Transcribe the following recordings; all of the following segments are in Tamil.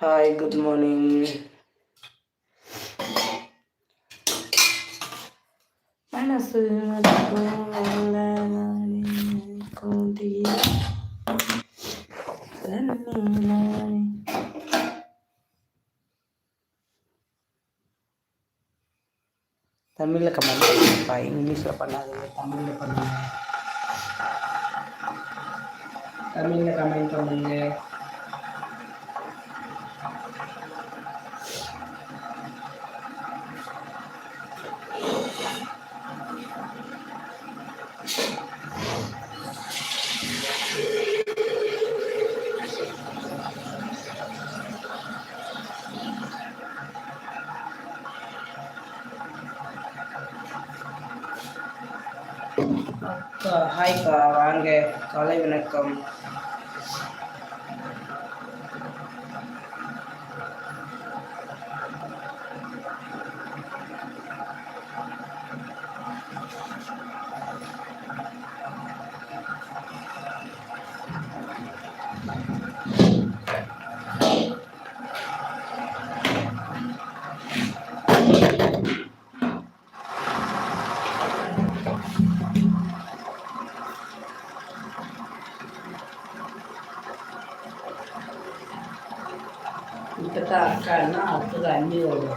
ஹாய் குட் மார்னிங் மனசு தமிழில் கமெண்ட் பண்ணுங்கப்பா இங்கிலீஷில் பண்ணாதீங்க தமிழில் பண்ணுங்க தமிழில் கமெண்ட் பண்ணுங்க ஹாய்க்கா வாங்க. காலை வணக்கம். 没有的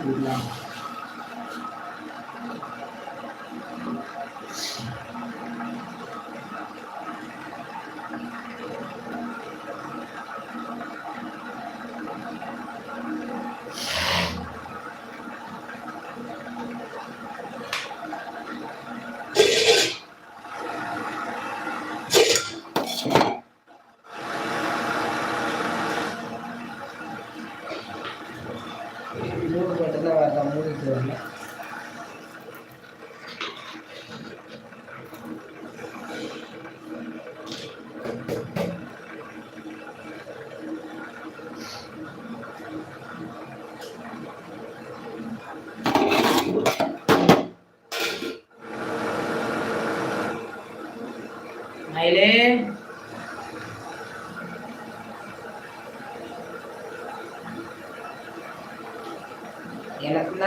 குடிக்கலாம் đường đấy Này lên.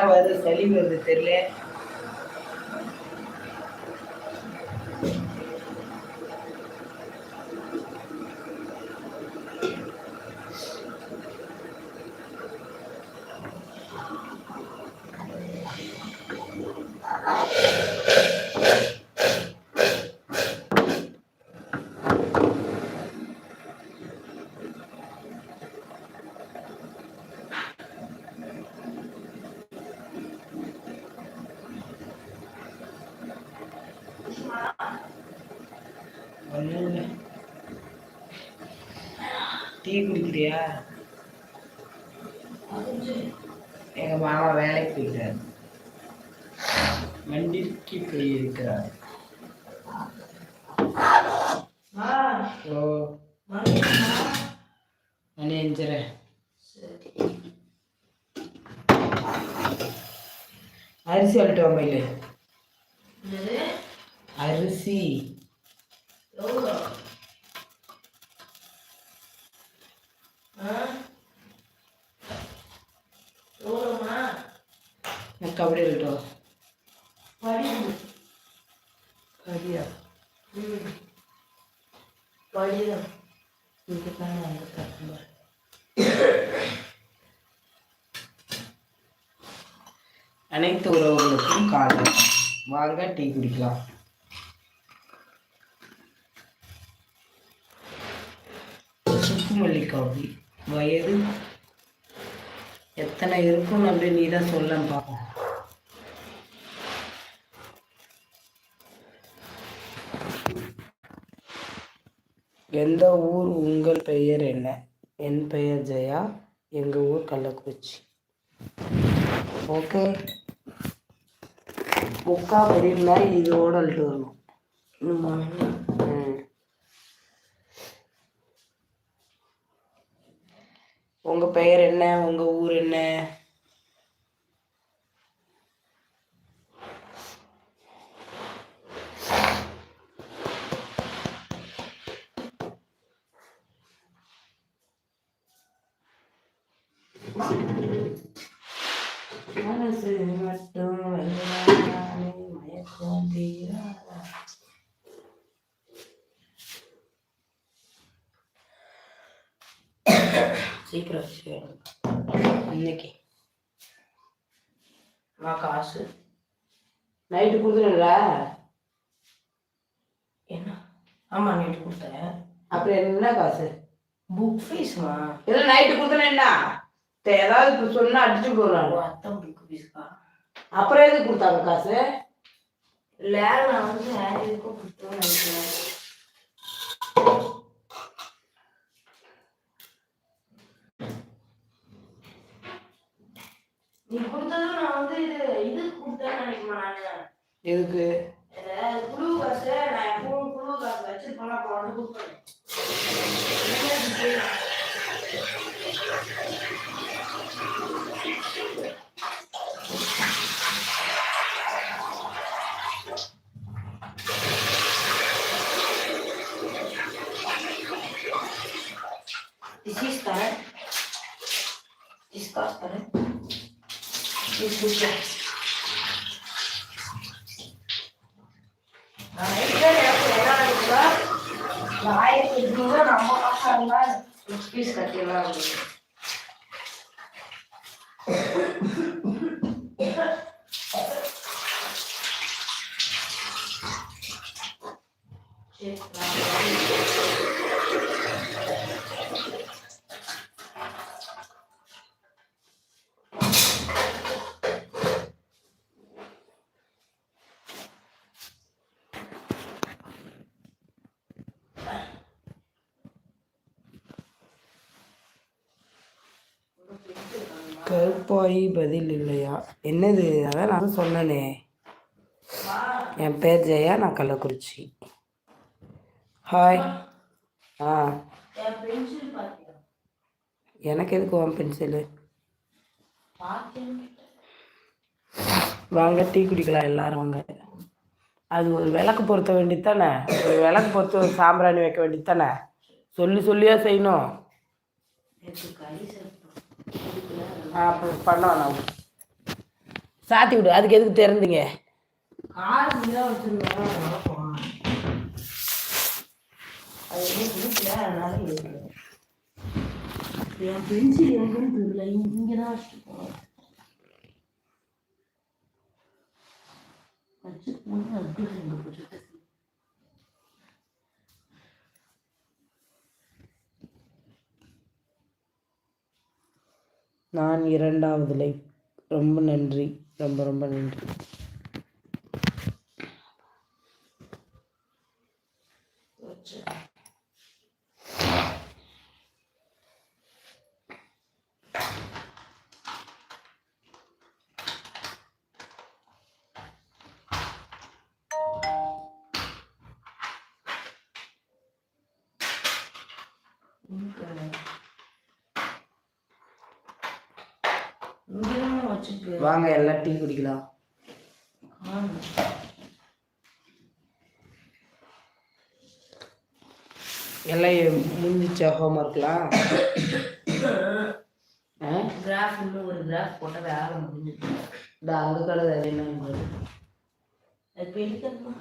வருது சளி வருது தெரியல ஒன்றும் இல்லை டீ குடிக்கிறியா எங்க மாமா வேலைக்கு போயிட்டார். வண்டிக்கு போயிருக்கிறார். ஓ. மணி அஞ்சரை. அரிசி வந்துட்டு மயில் அரிசி. எனக்கு வந்து கட்டுமா அனைத்து உறவுகளுக்கும் காலை வாங்க டீ குடிக்கலாம் சுக்குமல்லி காஃபி வயது எத்தனை இருக்கும்னு அப்படின்னு நீ தான் சொல்ல பார்ப்போம் எந்த ஊர் உங்கள் பெயர் என்ன? என் பெயர் ஜெயா எங்கள் ஊர் கள்ளக்குறிச்சி. ஓகே. முக்கா பெரியனா இதோட அழுட்டு வரணும் இன்னும் உங்கள் பெயர் என்ன? உங்கள் ஊர் என்ன? சீக்கிரம் வச்சு இன்னைக்கு. நான் காசு. நைட்டு கொடுத்துருல என்ன? ஆமா நேற்று கொடுத்தேன். அப்புறம் என்ன காசு? புக் ஃபீஸ்மா இல்லை நைட்டு கொடுத்தேன்னா ஏதாவது சொன்னா அடிச்சு போடுறாங்க அத்தான் புக் ஃபீஸ்க்கா அப்புறம் எதுக்கு கொடுத்தாங்க காசு? இல்லை நான் வந்து வேற எதுக்கும் கொடுத்தோன்னு நினைக்கிறேன் நீ கொடுத்ததும் நான் வந்து இது இது கொடுத்தேன்னு நினைக்கிறேன் நான்? எதுக்கு? இந்த குழு காசு நான் எப்பவும் குழு காசு வச்சிருப்பேன் அப்போ வந்து புக் பண்ணேன் This is correct. ஆயிரத்தி எட்நூறு ரூபா நம்ம காசா இருந்தா கட்டிடலாம் அப்படின்னு சரி, நான் கருப்பாயி பதில் இல்லையா? என்னது? அதான் நான் சொன்னனே. என் பேர் ஜெயா நான் கள்ளக்குறிச்சி. ஹாய் ஆ. எனக்கு எதுக்கு உன் பென்சிலு வாங்க டீ குடிக்கலாம் எல்லாரும் வாங்க. அது ஒரு விளக்கு பொருத்த வேண்டியது தானே ஒரு விளக்கு பொறுத்து ஒரு சாம்பிராணி வைக்க வேண்டியது தானே சொல்லி சொல்லியா செய்யணும்? அப்புறம் பண்ண வேணாம் சாத்தி விடு அதுக்கு எதுக்கு திறந்தீங்க? என் பென்சில் எங்கன்னு தெரியல இங்கே தான் வச்சுட்டு போனேன் வச்சுட்டு போனேன் அப்படி நான் இரண்டாவது லைஃப். ரொம்ப நன்றி. ரொம்ப ரொம்ப நன்றி. Okay. வச்சுட்டு வாங்க எல்லாம் டீ குடிக்கலாம். எல்லாம் முடிஞ்சிச்சா ஹோம்ஒர்க்லாம் ஆ? கிராஃப் இன்னும் ஒரு கிராஃப் போட்டால் வேலை முடிஞ்சிட்டு இந்த அங்கே கடை என்ன இப்போ எடுக்கணுமா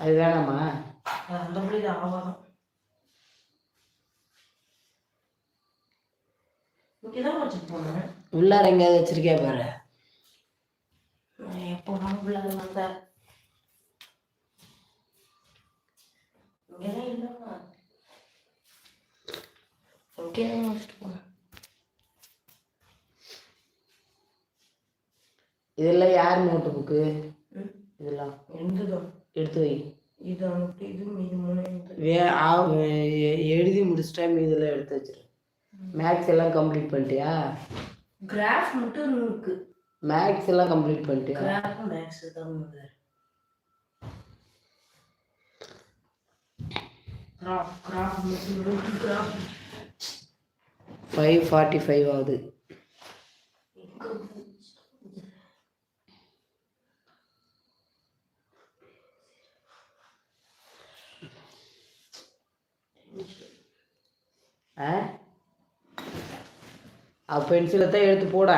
அது வேணாமா? அந்த பிள்ளை போனேன். உள்ளார எங்கேயாவது வச்சிருக்கே பாரு? எப்போ அது வந்தேன் இங்கேதான் இல்லைம்மா. இங்கே தான் வச்சுட்டு போனேன் நோட்டு புக்கு. இதெல்லாம் எந்ததும் எடுத்து வை. இது அனுப்பி இது மீது மூணு எழுதி முடிச்சிட்டா இதெல்லாம் எடுத்து வச்சிரு. மேக்ஸ் எல்லாம் கம்ப்ளீட் பண்ணிட்டியா? கிராஃப் மட்டும் இருக்கு. மேக்ஸ் எல்லாம் complete graph five forty five ஆகுது. ஆ? பென்சிலை தான் எடுத்து போட.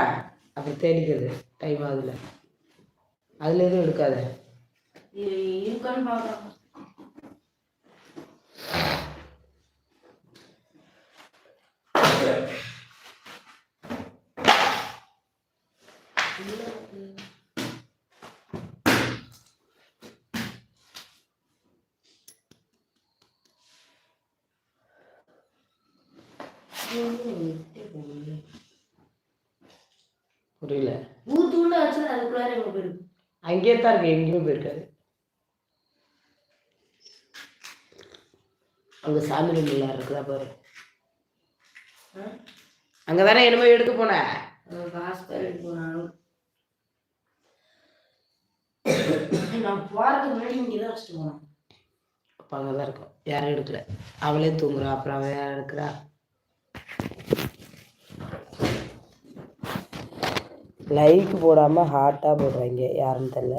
அப்புறம் தேடிக்கிறது டைம் ஆகுதுல. அதில் எதுவும் எடுக்காத. இது புரியல. ஊத்துள்ள வச்சு அதுக்குள்ளார எங்க போயிருக்கு. அங்கேயே தான் இருக்கு எங்கேயுமே போயிருக்காது. அங்கே சாமி ரூமில் இருக்குதா பாரு. அங்கே தானே என்னமோ எடுக்க போனேன் காசு பேர் போனாலும் நான் போறதுக்கு முன்னாடி இங்கே தான் வச்சுட்டு போனேன். அப்போ அங்கே தான் இருக்கும். யாரும் எடுக்கல. அவளே தூங்குறா அப்புறம் அவள் யார் எடுக்கிறா? லைக் போடாமல் ஹார்ட்டாக போடுறாங்க யாருன்னு தெரில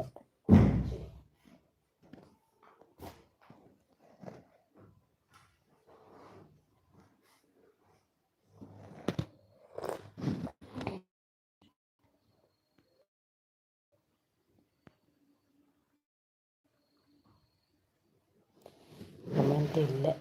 கமெண்ட் இல்லை.